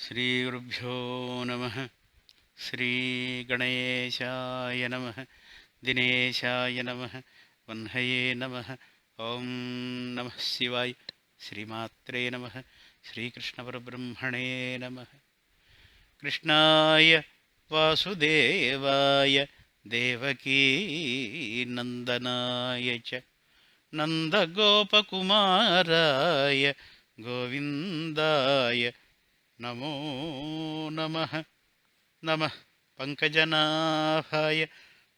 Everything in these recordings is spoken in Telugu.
श्रीगुरुभ्यो नमः। श्रीगणेशाय नमः। दिनेशाय नमः। वह्नये नमः। ॐ नमः शिवाय। श्रीमात्रे नमः। श्रीकृष्णपरब्रह्मणे नमः। कृष्णाय वासुदेवाय। देवकीनन्दनाय च। नन्दगोपकुमाराय। गोविन्दाय। నమో నమ. నమ పంకజనాభాయ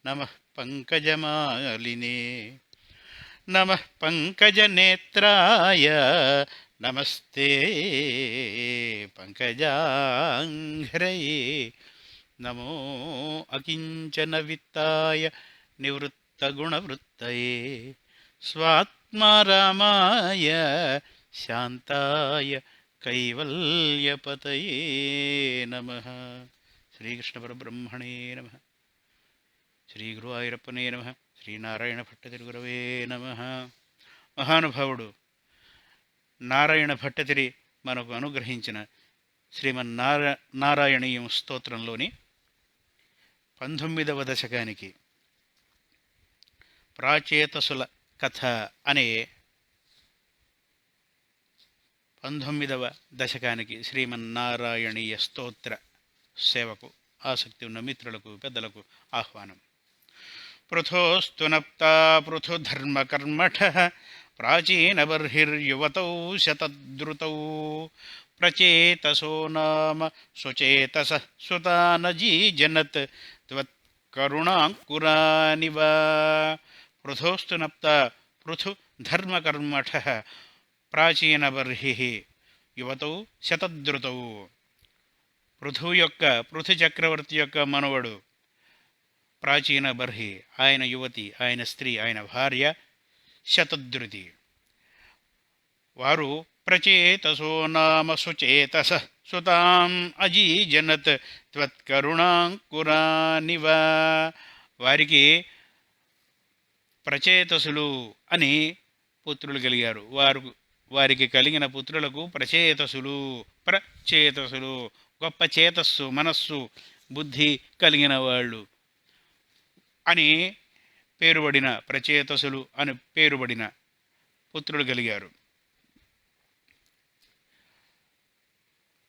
నమ పంకజమాలినే. నమ పంకజనేత్రాయ నమస్తే. పంకజాంఘ్రయే. నమో అకించన విత్తాయ నివృత్తగుణవృత్తయే స్వాత్మారామాయ శాంతాయ కైవల్యపతయే నమ. శ్రీకృష్ణపరబ్రహ్మణే నమ. శ్రీగురువాయూరప్పనే నమ. శ్రీనారాయణ భట్టతిరుగురవే నమ. మహానుభావుడు నారాయణ భట్టతిరి మనకు అనుగ్రహించిన శ్రీమన్నారా నారాయణీయం స్తోత్రంలోని పంతొమ్మిదవ దశకానికి ప్రాచేతసుల కథ అనే పంతొమ్మిదవ దశకానికి శ్రీమన్నారాయణీయ స్తోత్ర సేవకు ఆసక్తి ఉన్న మిత్రులకు పెద్దలకు ఆహ్వానం. పృథోస్తు నప్తా పృథుధర్మకర్మఠ ప్రాచీనబర్హిర్యువతౌ శతద్రుతౌ ప్రచేతసో నామ సుచేతస సుతానజీజనత్ త్వత్కరుణాంకురానివ. పృథోస్తు నప్త పృథు ధర్మకర్మఠ ప్రాచీనబర్హి యువతౌ శతద్రుతవు పృథువు యొక్క పృథు చక్రవర్తి యొక్క మనవడు ప్రాచీన బర్హి ఆయన యువతి ఆయన స్త్రీ ఆయన భార్య శతద్రుతి. వారు ప్రచేతసో నామ సుచేతస సుతాం అజీజనత్ త్వత్కరుణాంకురానివ వారికి ప్రచేతసులు అని పుత్రులు కలిగారు. వారు వారికి కలిగిన పుత్రులకు ప్రచేతసులు ప్రచేతసులు గొప్ప చేతస్సు మనస్సు బుద్ధి కలిగిన వాళ్ళు అని పేరుబడిన ప్రచేతసులు అని పేరుబడిన పుత్రులు కలిగారు.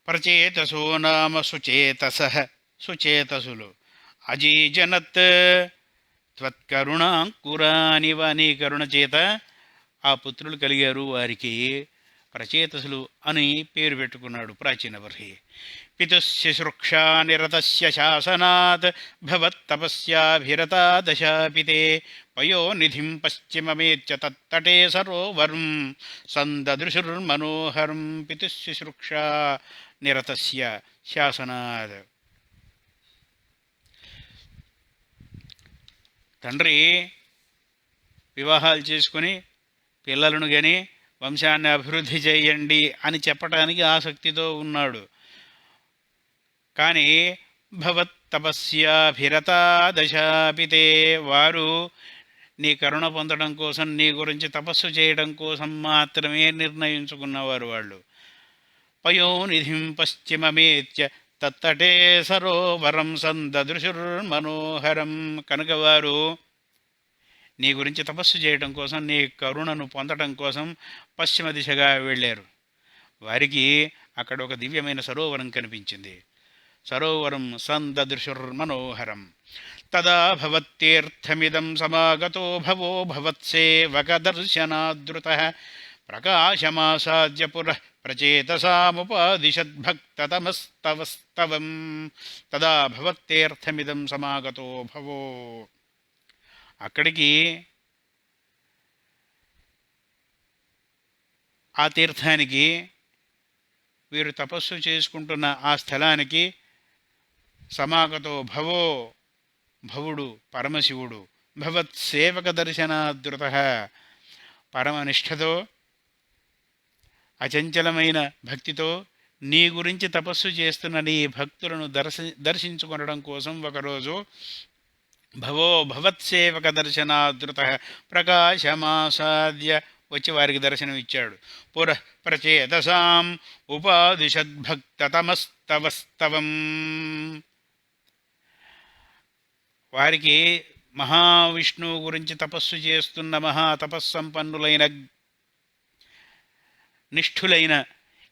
ప్రచేతసో నామ సుచేతస సుచేతసులు. అజీజనత్ త్వత్కరుణాంకురానివ నీ కరుణ చేత ఆ పుత్రులు కలిగారు. వారికి ప్రచేతసులు అని పేరు పెట్టుకున్నాడు ప్రాచీన వర్హి. పితుశుశ్రూక్షా నిరతస్య శాసనాత్ భవత్తపస్యాభిరతా దశాపితే పయోనిధిం పశ్చిమమేత్య తత్తటే సరోవరం సందదృశుర్మనోహరం పితుశుశ్రుక్షా నిరతస్య శాసనాత్. తండ్రి వివాహాలు చేసుకొని పిల్లలను కానీ వంశాన్ని అభివృద్ధి చేయండి అని చెప్పటానికి ఆసక్తితో ఉన్నాడు. కానీ భవత్తపస్యాభిరతా దశాపితే వారు నీ కరుణ పొందడం కోసం నీ గురించి తపస్సు చేయడం కోసం మాత్రమే నిర్ణయించుకున్నవారు వాళ్ళు. పయోనిధిం పశ్చిమమేత్య తత్తటే సరోవరం సందదృశుర్మనోహరం కనుక వారు నీ గురించి తపస్సు చేయడం కోసం నీ కరుణను పొందడం కోసం పశ్చిమ దిశగా వెళ్ళారు. వారికి అక్కడ ఒక దివ్యమైన సరోవరం కనిపించింది. సరోవరం సందదృశుర్మనోహరం. తదా భవత్తీర్థమిదం సమాగతో భవో భవత్సేవకదర్శనాదృత. ప్రకాశమాసాద్య పురః ప్రచేతసాముపాదిశద్భక్తతమస్తవస్తవం తదా భవత్తీర్థమిదం సమాగతో భవో. అక్కడికి ఆ తీర్థానికి వీరు తపస్సు చేసుకుంటున్న ఆ స్థలానికి సమాగతో భవో భవుడు పరమశివుడు. భవత్ సేవక దర్శనాదృత పరమనిష్టతో అచంచలమైన భక్తితో నీ గురించి తపస్సు చేస్తున్న నీ భక్తులను దర్శ దర్శించుకొనడం కోసం ఒకరోజు భవో భవత్సేవక దర్శనాదృత ప్రకాశమాసాద్య వచ్చి వారికి దర్శనం ఇచ్చాడు. పురః ప్రచేతసాం ఉపాదిశద్భక్తతమస్తవస్తవం వారికి మహావిష్ణువు గురించి తపస్సు చేస్తున్న మహా తపస్సంపన్నులైన నిష్ఠులైన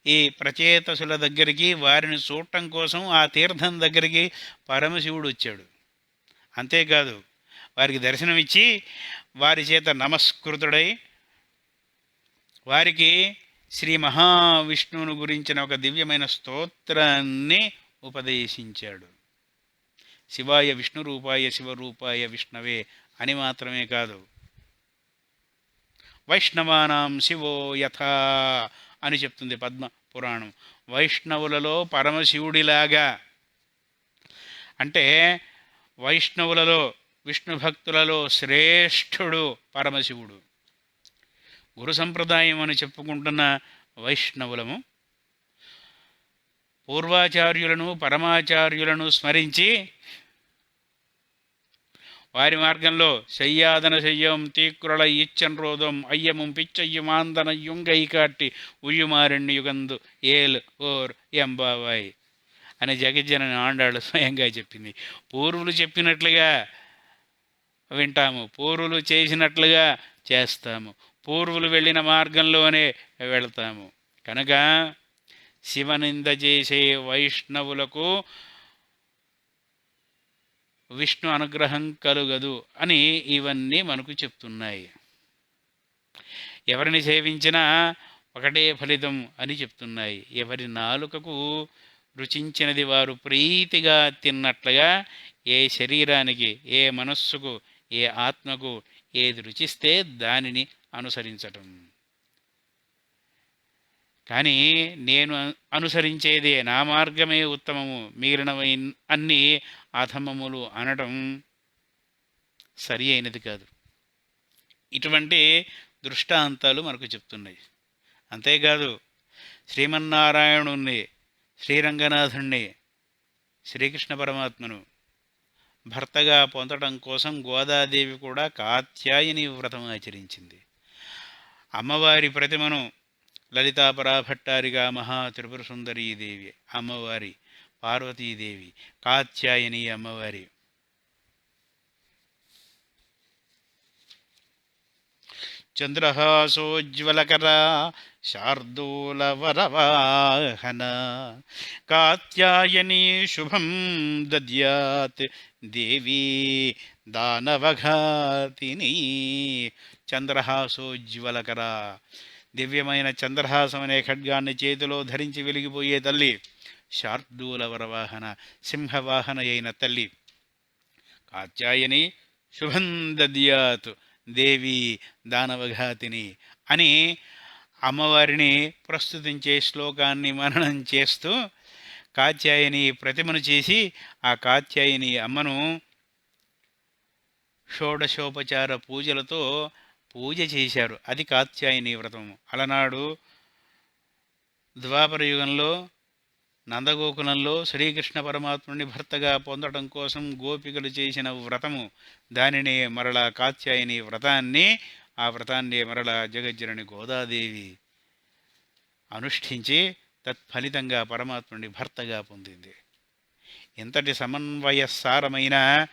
ఈ ప్రచేతసుల దగ్గరికి వారిని చూడటం కోసం ఆ తీర్థం దగ్గరికి పరమశివుడు వచ్చాడు. అంతేకాదు వారికి దర్శనమిచ్చి వారి చేత నమస్కృతుడై వారికి శ్రీ మహావిష్ణువును గురించిన ఒక దివ్యమైన స్తోత్రాన్ని ఉపదేశించాడు. శివాయ విష్ణు రూపాయ శివరూపాయ విష్ణవే అని మాత్రమే కాదు. వైష్ణవానాం శివో యథా అని చెప్తుంది పద్మ పురాణం. వైష్ణవులలో పరమశివుడిలాగా అంటే వైష్ణవులలో విష్ణు భక్తులలో శ్రేష్ఠుడు పరమశివుడు. గురు సంప్రదాయం అని చెప్పుకుంటున్న వైష్ణవులము పూర్వాచార్యులను పరమాచార్యులను స్మరించి వారి మార్గంలో శయ్యాదన శయ్యం తీక్రుల ఇచ్చన్ రోదం అయ్యముం పిచ్చయ్యమాందన యుంగై కాట్టి ఉయ్యుమారెణ్ణి యుగందు ఏల్ ఓర్ ఎంబావాయ్ అని జగజ్జనని ఆండాళ్ళు స్వయంగా చెప్పింది. పూర్వులు చెప్పినట్లుగా వింటాము. పూర్వులు చేసినట్లుగా చేస్తాము. పూర్వులు వెళ్ళిన మార్గంలోనే వెళ్తాము. కనుక శివనింద చేసే వైష్ణవులకు విష్ణు అనుగ్రహం కలుగదు అని ఇవన్నీ మనకు చెప్తున్నాయి. ఎవరిని సేవించినా ఒకటే ఫలితం అని చెప్తున్నాయి. ఎవరి నాలుకకు రుచించినది వారు ప్రీతిగా తిన్నట్లుగా ఏ శరీరానికి ఏ మనస్సుకు ఏ ఆత్మకు ఏది రుచిస్తే దానిని అనుసరించటం. కానీ నేను అనుసరించేదే నా మార్గమే ఉత్తమము. మిగిలినవి అన్నీ అధమములు అనటం సరి అయినది కాదు. ఇటువంటి దృష్టాంతాలు మనకు చెప్తున్నాయి. అంతేకాదు శ్రీమన్నారాయణుణ్ణి శ్రీరంగనాథుణ్ణి శ్రీకృష్ణ పరమాత్మను భర్తగా పొందడం కోసం గోదాదేవి కూడా కాత్యాయని వ్రతం ఆచరించింది. అమ్మవారి ప్రతిమను లలితాపరాభట్టారిగా మహా త్రిపుర సుందరీదేవి అమ్మవారి పార్వతీదేవి కాత్యాయని అమ్మవారి చంద్రహాసోజ్వలకరా శార్దూలవరవాహన కాత్యాయని శుభం దద్యాత్ దేవీ దానవఘాతిని చంద్రహాసోజ్వలకరా దివ్యమైన చంద్రహాసం అనే ఖడ్గాన్ని చేతిలో ధరించి వెలిగిపోయే తల్లి శార్దూల వరవాహన సింహవాహన అయిన తల్లి. కాత్యాయని శుభం దద్యాత్ దేవి దానవఘాతిని అని అమ్మవారిని ప్రస్తుతించే శ్లోకాన్ని మననం చేస్తూ కాత్యాయని ప్రతిమను చేసి ఆ కాత్యాయని అమ్మను షోడశోపచార పూజలతో పూజ చేశారు. అది కాత్యాయని వ్రతము అలనాడు ద్వాపర యుగంలో నందగోకులంలో శ్రీకృష్ణ పరమాత్ముని భర్తగా పొందడం కోసం గోపికలు చేసిన వ్రతము. దానిని మరల కాత్యాయని వ్రతాన్ని ఆ వ్రతాన్ని మరల జగజ్జనని గోదాదేవి అనుష్ఠించి తత్ఫలితంగా పరమాత్ముని భర్తగా పొందింది. ఇంతటి సమన్వయసారమైన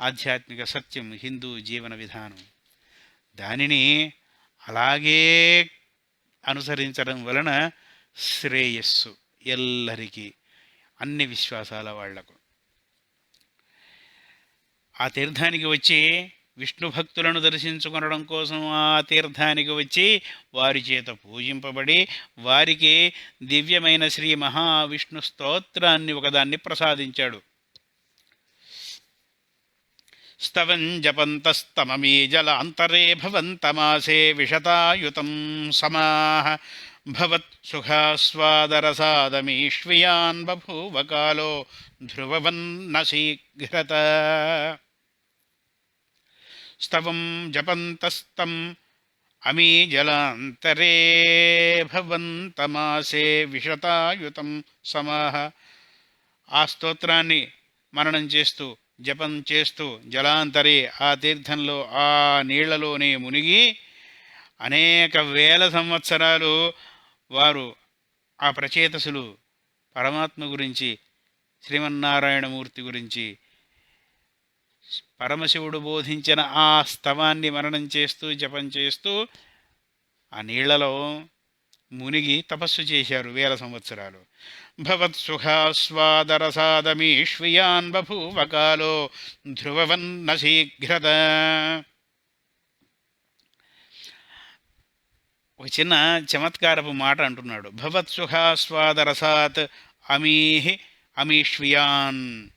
ఆధ్యాత్మిక సత్యం హిందూ జీవన విధానం. దానిని అలాగే అనుసరించడం వలన శ్రేయస్సు ఎల్లరికీ అన్ని విశ్వాసాల వాళ్ళకు. ఆ తీర్థానికి వచ్చి విష్ణు భక్తులను దర్శించుకొనడం కోసం ఆ తీర్థానికి వచ్చి వారి చేత పూజింపబడి వారికి దివ్యమైన శ్రీ మహావిష్ణు స్తోత్రాన్ని ఒకదాన్ని ప్రసాదించాడు. స్తవం జపంతస్తమమీ జల అంతరే భవంతమాసే విషతాయుతం సమాహ భవత్సుఖాస్వాదరసాదమీష్వియాన్ బభూవ కాలో ధ్రువవన్న శీఘ్రత స్తవం జపంతస్తం అమీ జలాంతరే భవంతమాసే విషతాయుతం సమాహ ఆ స్తోత్రాన్ని మననం చేస్తూ జపం చేస్తూ జలాంతరే ఆ తీర్థంలో ఆ నీళ్ళలోనే మునిగి అనేక వేల సంవత్సరాలు వారు ఆ ప్రచేతసులు పరమాత్మ గురించి శ్రీమన్నారాయణమూర్తి గురించి పరమశివుడు బోధించిన ఆ స్తవాన్ని మననం చేస్తూ జపం చేస్తూ ఆ నీళ్ళలో మునిగి తపస్సు చేశారు వేల సంవత్సరాలు. భవత్సుఖాస్వాదరసాదమీష్వియాన్ బభూవకాలో ధ్రువవన్న శీఘ్రత ఒక చిన్న చమత్కారపు మాట అంటున్నాడు. భవత్సుఖాస్వాదరసాత్ అమీహి అమీష్వియాన్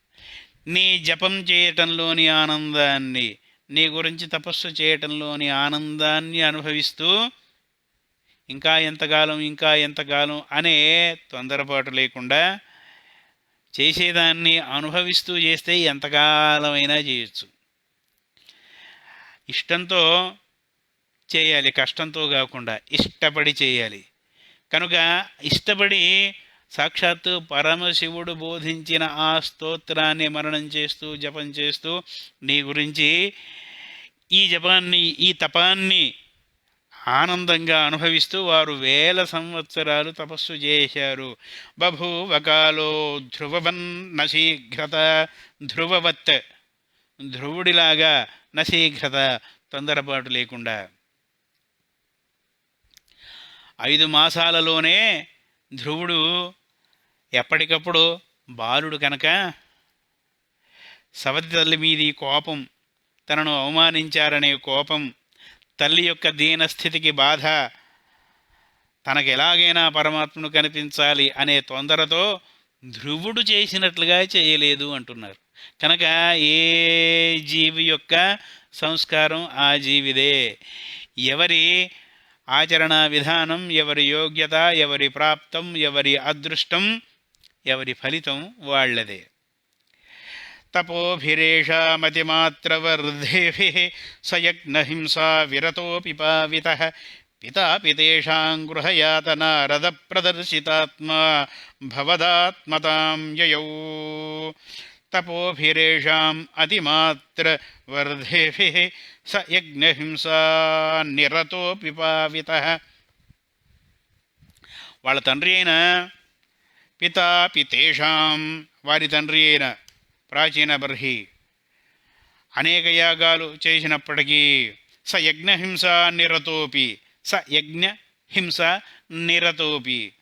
నీ జపం చేయటంలోని ఆనందాన్ని నీ గురించి తపస్సు చేయటంలోని ఆనందాన్ని అనుభవిస్తూ ఇంకా ఎంతకాలం ఇంకా ఎంతకాలం అనే తొందరపాటు లేకుండా చేసేదాన్ని అనుభవిస్తూ చేస్తే ఎంతకాలమైనా చేయొచ్చు. ఇష్టంతో చేయాలి కష్టంతో కాకుండా ఇష్టపడి చేయాలి. కనుక ఇష్టపడి సాక్షాత్తు పరమశివుడు బోధించిన ఆ స్తోత్రాన్ని మననం చేస్తూ జపం చేస్తూ నీ గురించి ఈ జపాన్ని ఈ తపాన్ని ఆనందంగా అనుభవిస్తూ వారు వేల సంవత్సరాలు తపస్సు చేశారు. బభూవకాలో ధ్రువవన్ నశీఘ్రత ధ్రువవత్ ధ్రువుడిలాగా నశీఘ్రత తొందరపాటు లేకుండా. ఐదు మాసాలలోనే ధ్రువుడు ఎప్పటికప్పుడు బాలుడు కనుక సవతి తల్లి మీది కోపం తనను అవమానించారనే కోపం తల్లి యొక్క దీనస్థితికి బాధ తనకు ఎలాగైనా పరమాత్మను కనిపించాలి అనే తొందరతో ధ్రువుడు చేసినట్లుగా చేయలేదు అంటున్నారు. కనుక ఏ జీవి యొక్క సంస్కారం ఆ జీవిదే. ఎవరి ఆచరణ విధానం ఎవరి యోగ్యత ఎవరి ప్రాప్తం ఎవరి అదృష్టం ఎవరి ఫలితం వాళ్ళదే తపోభిరేషామతిమాత్రవర్ధేభి సయజ్ఞహింసా విరతోపి పావిత పితాపితేషాం తేషాం గృహయాతనారద భవదాత్మతాం యయౌ। తపోభిరేషాం అతిమాత్రవర్ధేభి స యజ్ఞహింసా నిరతోపి పావిత వాళ్ళ తండ్రి అయిన పితాపి తేషాం వారి తండ్రి అయిన ప్రాచీన బర్హి అనేక యాగాలు చేసినప్పటికీ స యజ్ఞహింస నిరతోపి స యజ్ఞ హింస నిరతోపి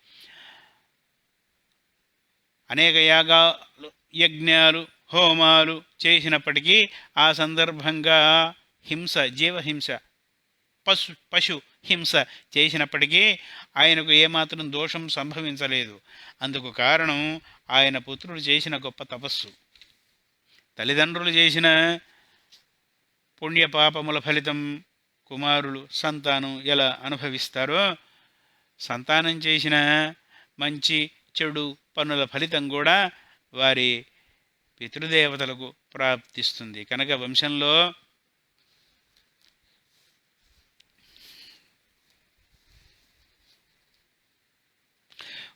అనేక యాగాలు యజ్ఞాలు హోమాలు చేసినప్పటికీ ఆ సందర్భంగా హింస జీవహింస పశు పశు హింస చేసినప్పటికీ ఆయనకు ఏమాత్రం దోషం సంభవించలేదు. అందుకు కారణం ఆయన పుత్రుడు చేసిన గొప్ప తపస్సు. తల్లిదండ్రులు చేసిన పుణ్యపాపముల ఫలితం కుమారులు సంతానం ఎలా అనుభవిస్తారో సంతానం చేసిన మంచి చెడు పనుల ఫలితం కూడా వారి పితృదేవతలకు ప్రాప్తిస్తుంది. కనుక వంశంలో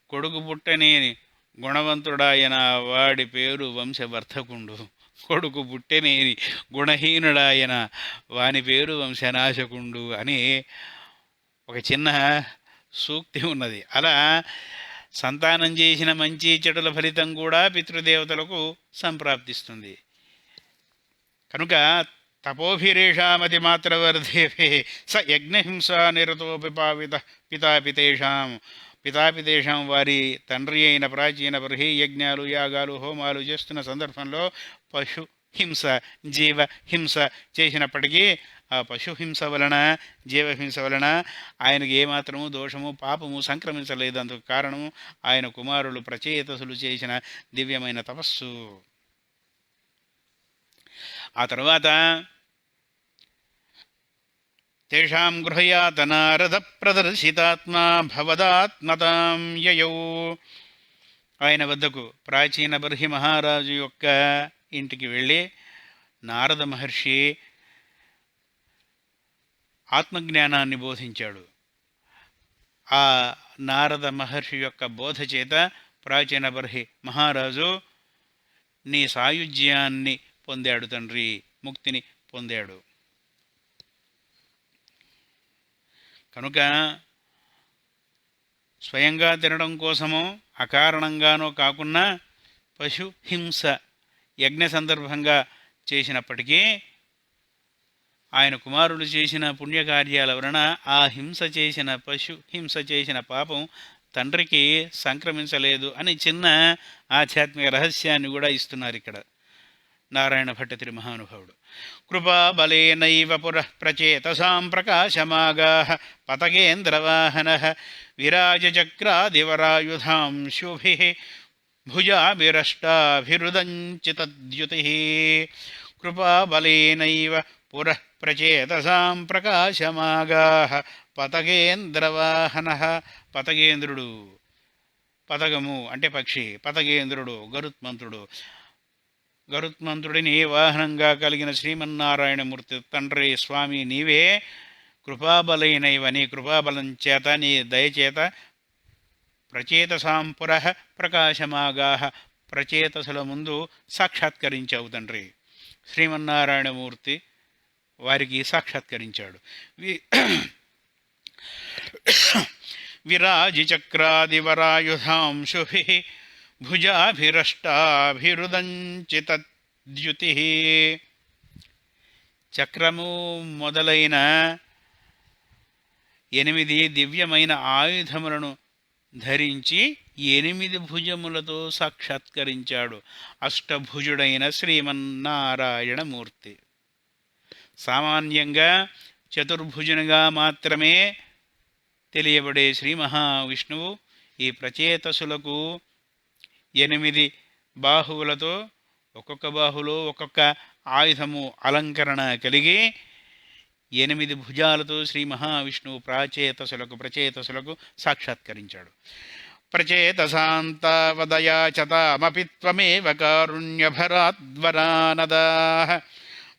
కొడుకు పుట్టనేని గుణవంతుడాయన వాడి పేరు వంశవర్ధకుండు. కొడుకు పుట్టనేని గుణహీనుడాయన వాని పేరు వంశనాశకుండు అని ఒక చిన్న సూక్తి ఉన్నది. అలా సంతానం చేసిన మంచి చెడుల ఫలితం కూడా పితృదేవతలకు సంప్రాప్తిస్తుంది. కనుక తపోభిరేషామతి మాత్రవర్ధేభే స యజ్ఞహింసా నిరతోపి పావిత పితాపితేషాం. పితాపితేషాం వారి తండ్రి అయిన ప్రాచీన బర్హి యజ్ఞాలు యాగాలు హోమాలు చేస్తున్న సందర్భంలో పశు హింస జీవ హింస చేసినప్పటికీ ఆ పశుహింస వలన జీవహింస వలన ఆయనకు ఏమాత్రము దోషము పాపము సంక్రమించలేదు. అందుకు కారణం ఆయన కుమారులు ప్రచేతసులు చేసిన దివ్యమైన తపస్సు. ఆ తర్వాత తేషాం గృహయాతనారథ ప్రదర్శితాత్మా భవదాత్మతాం యయౌ. ఆయన వద్దకు ప్రాచీన బర్హి మహారాజు యొక్క ఇంటికి వెళ్ళి నారద మహర్షి ఆత్మజ్ఞానాన్ని బోధించాడు. ఆ నారద మహర్షి యొక్క బోధ చేత ప్రాచీన బర్హి మహారాజు నీ సాయుజ్యాన్ని పొందాడు తండ్రి ముక్తిని పొందాడు. కనుక స్వయంగా తినడం కోసమో అకారణంగానో కాకుండా పశు హింస యజ్ఞ సందర్భంగా చేసినప్పటికీ ఆయన కుమారుడు చేసిన పుణ్యకార్యాల వలన ఆ హింస చేసిన పశు హింస చేసిన పాపం తండ్రికి సంక్రమించలేదు అని చిన్న ఆధ్యాత్మిక రహస్యాన్ని కూడా ఇస్తున్నారు ఇక్కడ. నారాయణ భట్టతిరి మహానుభావుడు. కృపాబలేనైవ పురః ప్రచేతసాం ప్రకాశమాగా పతకేంద్రవాహన విరాజచక్రాదివరాయుధాం శుభి భుజాభిరష్టాభిరుదంచితద్యుతి. కృపాబలేనైవ పురః ప్రచేతసాం ప్రకాశమాగాహ పతగేంద్రవాహన. పతగేంద్రుడు పతగము అంటే పక్షి పతగేంద్రుడు గరుత్మంతుడు. గరుత్మంతుడిని వాహనంగా కలిగిన శ్రీమన్నారాయణమూర్తి తండ్రి స్వామి నీవే కృపాబలైనవ నీ కృపాబలం చేత నీ దయచేత ప్రచేతసాంపుర ప్రకాశమాగా. ప్రచేతసుల ముందు సాక్షాత్కరించావు తండ్రి. శ్రీమన్నారాయణమూర్తి వారికి సాక్షాత్కరించాడు. వి విరాజిచక్రాదివరాయుధాంశుభి భుజాభిరష్టాభిరుదంచితద్యుతి. చక్రము మొదలైన ఎనిమిది దివ్యమైన ఆయుధములను ధరించి ఎనిమిది భుజములతో సాక్షాత్కరించాడు. అష్టభుజుడైన శ్రీమన్నారాయణమూర్తి. సామాన్యంగా చతుర్భుజునిగా మాత్రమే తెలియబడే శ్రీ మహావిష్ణువు ఈ ప్రచేతసులకు ఎనిమిది బాహువులతో ఒక్కొక్క బాహులో ఒక్కొక్క ఆయుధము అలంకరణ కలిగి ఎనిమిది భుజాలతో శ్రీ మహావిష్ణువు ప్రాచేతసులకు ప్రచేతసులకు సాక్షాత్కరించాడు. ప్రచేతసాంతావదయాచతామపి త్వమేవ కారుణ్యభరాద్వరానదా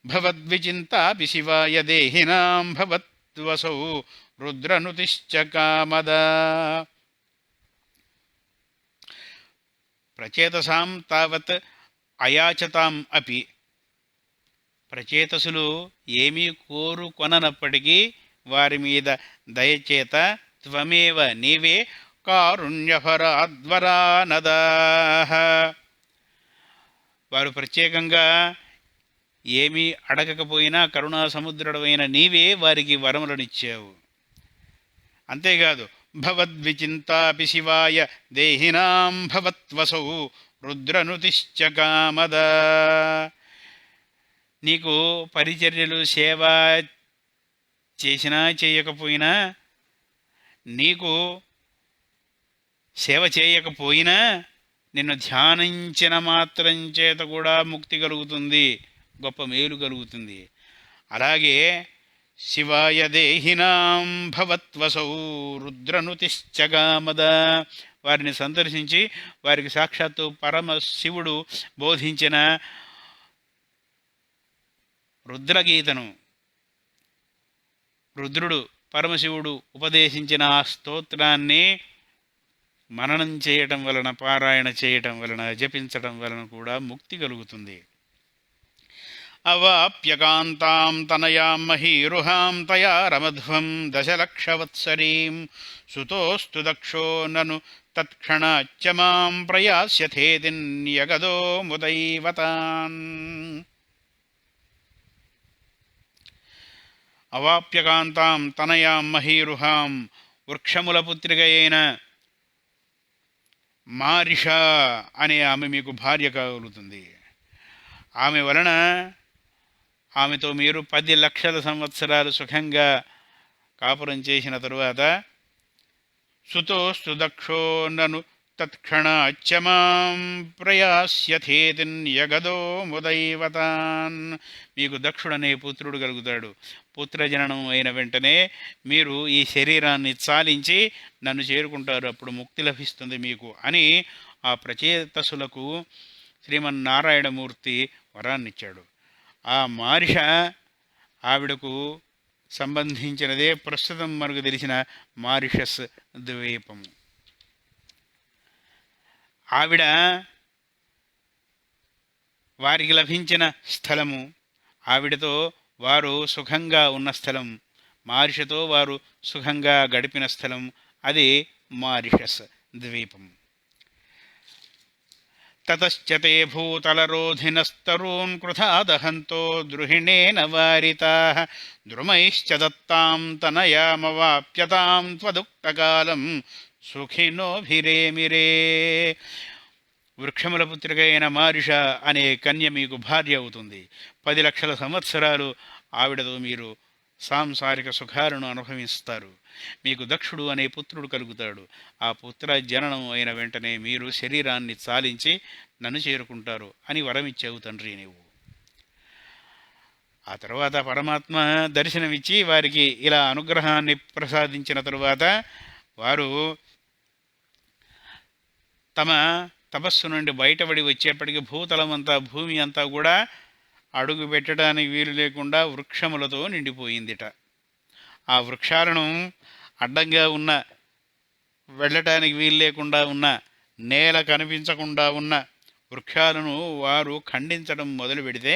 భవద్విచింతాపి శివాయ దేహినాం భవద్వసౌ రుద్రనుతిశ్చ కామద ప్రచేతసాం తావత్ అయాచతాం అపి ప్రచేతసులు ఏమీ కోరుకొననప్పటికీ వారి మీద దయచేత త్వమేవ నీవే కారుణ్యఫరాద్వరానదా వారు ప్రత్యేకంగా ఏమీ అడగకపోయినా కరుణా సముద్రుడమైన నీవే వారికి వరములనిచ్చావు. అంతేకాదు భవద్విచింతాపి శివాయ దేహినాం భవత్వసౌ రుద్రనుతిశ్చ కామద. నీకు పరిచర్యలు సేవ చేసినా చేయకపోయినా నీకు సేవ చేయకపోయినా నిన్ను ధ్యానించిన మాత్రం చేత కూడా ముక్తి కలుగుతుంది. గొప్ప మేలు కలుగుతుంది. అలాగే శివాయ దేహినాం భవత్వసౌ రుద్రనుతిశ్చగామద. వారిని సందర్శించి వారికి సాక్షాత్తు పరమ శివుడు బోధించిన రుద్రగీతను రుద్రుడు పరమశివుడు ఉపదేశించిన ఆ స్తోత్రాన్ని మననం చేయటం వలన పారాయణ చేయటం వలన జపించటం వలన కూడా ముక్తి కలుగుతుంది. అవాప్యకాంతాం తనయాం మహీరుహాం తయా రమధ్వం దశలక్షవత్సరీం. సుతోస్తు దక్షో నను తత్క్షణాచ్చ మాం ప్రయాస్యథేదిన్యగదో ముదైవతాన్. అవాప్యకాంతాం తనయాం మహీరుహాం వృక్షముల పుత్రిక అయిన మారిష అనే ఆమె మీకు భార్య కలుగుతుంది ఆమె వలన ఆమెతో మీరు పది లక్షల సంవత్సరాలు సుఖంగా కాపురం చేసిన తరువాత సుతోస్తు దక్షో నను తత్క్షణాచ్యమాం ప్రయాస్యథేతిన్యగదో ముదైవతాన్. మీకు దక్షుడనే పుత్రుడు కలుగుతాడు. పుత్రజననం అయిన వెంటనే మీరు ఈ శరీరాన్ని చాలించి నన్ను చేరుకుంటారు. అప్పుడు ముక్తి లభిస్తుంది మీకు అని ఆ ప్రచేతసులకు శ్రీమన్నారాయణమూర్తి వరాన్నిచ్చాడు. ఆ మారిష ఆవిడకు సంబంధించినదే ప్రస్తుతం మనకు తెలిసిన మారిషస్ ద్వీపము. ఆవిడ వారికి లభించిన స్థలము ఆవిడతో వారు సుఖంగా ఉన్న స్థలం మారిషతో వారు సుఖంగా గడిపిన స్థలం అది మారిషస్ ద్వీపం తతశ్చతే భూతలరోధినస్తరూన్ కృథా దహంతో ద్రుహిణేన వారితా. ద్రుమైశ్చ దత్తాం తనయామవాప్యతాం త్వదుక్తకాలం సుఖినోభిరేమిరే. వృక్షముల పుత్రికైన మారిష అనే కన్య మీకు భార్య అవుతుంది. పది లక్షల సంవత్సరాలు ఆవిడతో మీరు సాంసారిక సుఖాలను అనుభవిస్తారు. మీకు దక్షుడు అనే పుత్రుడు కలుగుతాడు. ఆ పుత్ర జననం అయిన వెంటనే మీరు శరీరాన్ని చాలించి నన్ను చేరుకుంటారు అని వరమిచ్చావు తండ్రి నీవు. ఆ తర్వాత పరమాత్మ దర్శనమిచ్చి వారికి ఇలా అనుగ్రహాన్ని ప్రసాదించిన తరువాత వారు తమ తపస్సు నుండి బయటపడి వచ్చేప్పటికి భూతలం అంతా భూమి అంతా కూడా అడుగు పెట్టడానికి వీలు లేకుండా వృక్షములతో నిండిపోయిందిట. ఆ వృక్షాలను అడ్డంగా ఉన్న వెళ్ళటానికి వీలు లేకుండా ఉన్న నేల కనిపించకుండా ఉన్న వృక్షాలను వారు ఖండించడం మొదలు పెడితే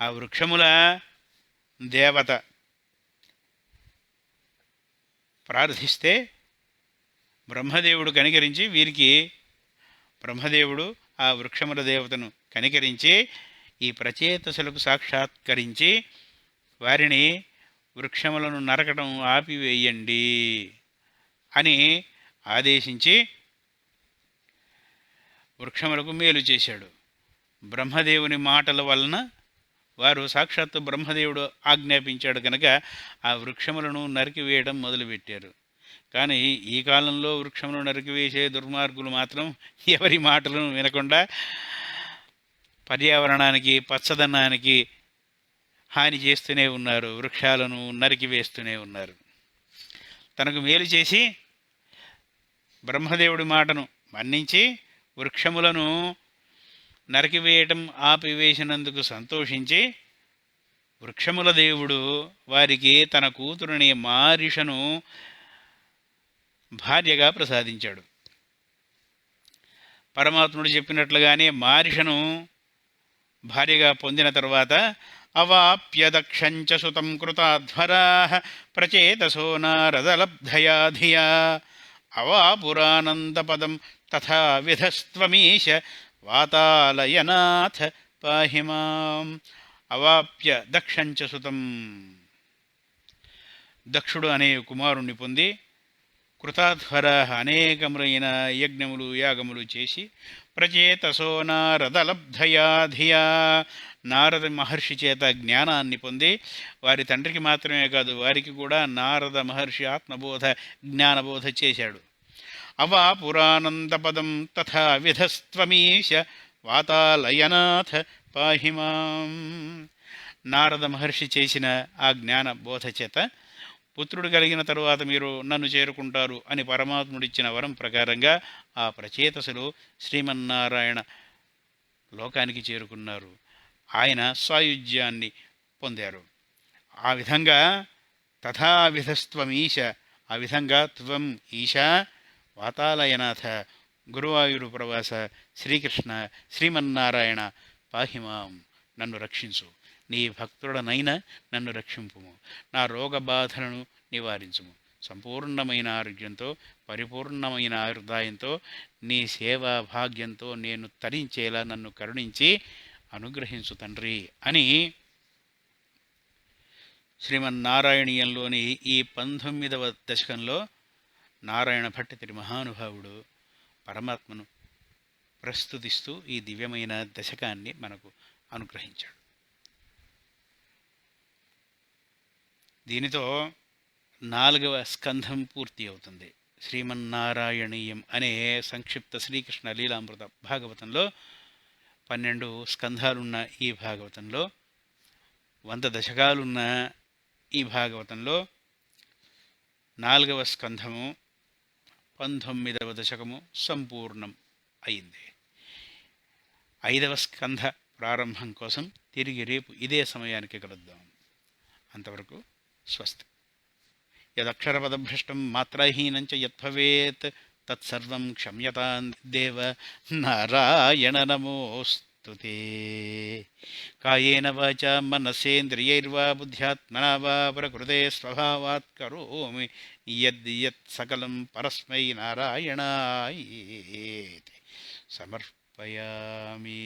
ఆ వృక్షముల దేవత ప్రార్థిస్తే బ్రహ్మదేవుడు కనికరించి వీరికి బ్రహ్మదేవుడు ఆ వృక్షముల దేవతను కనికరించి ఈ ప్రచేతసులకు సాక్షాత్కరించి వారిని వృక్షములను నరకటం ఆపివేయండి అని ఆదేశించి వృక్షములకు మేలు చేశాడు. బ్రహ్మదేవుని మాటల వలన వారు సాక్షాత్తు బ్రహ్మదేవుడు ఆజ్ఞాపించాడు కనుక ఆ వృక్షములను నరికివేయడం మొదలుపెట్టారు. కానీ ఈ కాలంలో వృక్షములు నరికివేసే దుర్మార్గులు మాత్రం ఎవరి మాటలను వినకుండా పర్యావరణానికి పచ్చదనానికి హాని చేస్తూనే ఉన్నారు వృక్షాలను నరికివేస్తూనే ఉన్నారు. తనకు మేలు చేసి బ్రహ్మదేవుడి మాటను మన్నించి వృక్షములను నరికివేయటం ఆపివేసినందుకు సంతోషించి వృక్షముల దేవుడు వారికి తన కూతురుని మారిషను భార్యగా ప్రసాదించాడు. పరమాత్ముడు చెప్పినట్లుగానే మారిషను భార్యగా పొందిన తర్వాత అవాప్య దక్షంచ సుతం కృతాధ్వరా ప్రచేతసో నారదలబ్ధయా ధియా అవాపురానందపదం తథా విధస్త్వమీశ వాతాలయనాథ పాహి అవాప్య దక్షంచ సుతం దక్షుడు అనే కుమారుణ్ణి పొంది కృతాధ్వర అనేకములైన యజ్ఞములు యాగములు చేసి ప్రచేతసో నారదలబ్ధయా ధియా నారద మహర్షి చేత జ్ఞానాన్ని పొంది వారి తండ్రికి మాత్రమే కాదు వారికి కూడా నారద మహర్షి ఆత్మబోధ జ్ఞానబోధ చేశాడు. అవా పురానందపదం తథా విధస్త్వమీశ వాతాలయనాథ పాహిమాం నారద మహర్షి చేసిన ఆ జ్ఞాన బోధ చేత పుత్రుడు కలిగిన తరువాత మీరు నన్ను చేరుకుంటారు అని పరమాత్ముడిచ్చిన వరం ప్రకారంగా ఆ ప్రచేతసులు శ్రీమన్నారాయణ లోకానికి చేరుకున్నారు. ఆయన సాయుధ్యాన్ని పొందారు. ఆ విధంగా తథావిధస్త్వమీశ ఆ విధంగా త్వం ఈశా వాతాలయనాథ గురువాయూరు ప్రవాస శ్రీకృష్ణ శ్రీమన్నారాయణ పాహిమాం నన్ను రక్షించు. నీ భక్తుడనైనా నన్ను రక్షింపుము. నా రోగ బాధలను నివారించుము. సంపూర్ణమైన ఆరోగ్యంతో పరిపూర్ణమైన ఆయుర్దాయంతో నీ సేవా భాగ్యంతో నేను తరించేలా నన్ను కరుణించి అనుగ్రహించు తండ్రి అని శ్రీమన్నారాయణీయంలోని ఈ పంతొమ్మిదవ దశకంలో నారాయణ భట్టతిరి మహానుభావుడు పరమాత్మను ప్రస్తుతిస్తూ ఈ దివ్యమైన దశకాన్ని మనకు అనుగ్రహించాడు. దీనితో నాలుగవ స్కంధం పూర్తి అవుతుంది. శ్రీమన్నారాయణీయం అనే సంక్షిప్త శ్రీకృష్ణ లీలామృత భాగవతంలో పన్నెండు స్కంధాలున్న ఈ భాగవతంలో వంద దశకాలున్న ఈ భాగవతంలో నాలుగవ స్కంధము పంతొమ్మిదవ దశకము సంపూర్ణం అయింది. ఐదవ స్కంధ ప్రారంభం కోసం తిరిగి రేపు ఇదే సమయానికి కలుద్దాం. అంతవరకు స్వస్తి. యదక్షరపదభ్రష్టం మాత్రాహీనం చ యద్భవేత్ తత్సర్వం క్షమ్యతాం దేవ నారాయణ నమోస్తు విదధాతు తే కాయేన వాచా మనసేంద్రియైర్వా బుద్ధ్యాత్మనా వా ప్రకృతే స్వభావాత్ కరోమి యద్యత్ సకలం పరస్మై నారాయణాయేతి సమర్పయామి